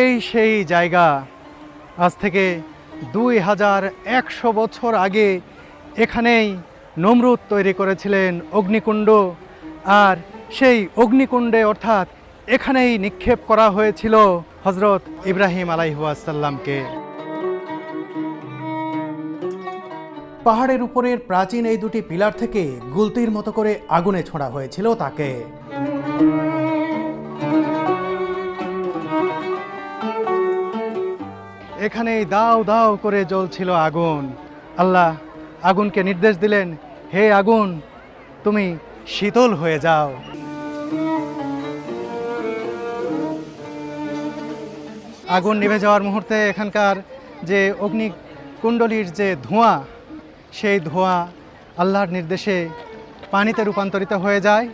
এই সেই জায়গা আজ থেকে দুই হাজার একশো বছর আগে এখানেই নমরুদ তৈরি করেছিলেন অগ্নিকুণ্ড। আর সেই অগ্নিকুণ্ডে অর্থাৎ এখানেই নিক্ষেপ করা হয়েছিল হজরত ইব্রাহিম আলাইহাসাল্লামকে পাহাড়ের উপরের প্রাচীন এই দুটি পিলার থেকে গুলতির মতো করে আগুনে ছোঁড়া হয়েছিল তাকে। এখানেই দাও দাও করে জ্বলছিল আগুন। আল্লাহ আগুনকে নির্দেশ দিলেন, হে আগুন, তুমি শীতল হয়ে যাও। আগুন নিভে যাওয়ার মুহূর্তে এখানকার যে অগ্নিকুণ্ডলীর যে ধোঁয়া সেই ধোঁয়া আল্লাহর নির্দেশে পানিতে রূপান্তরিত হয়ে যায়।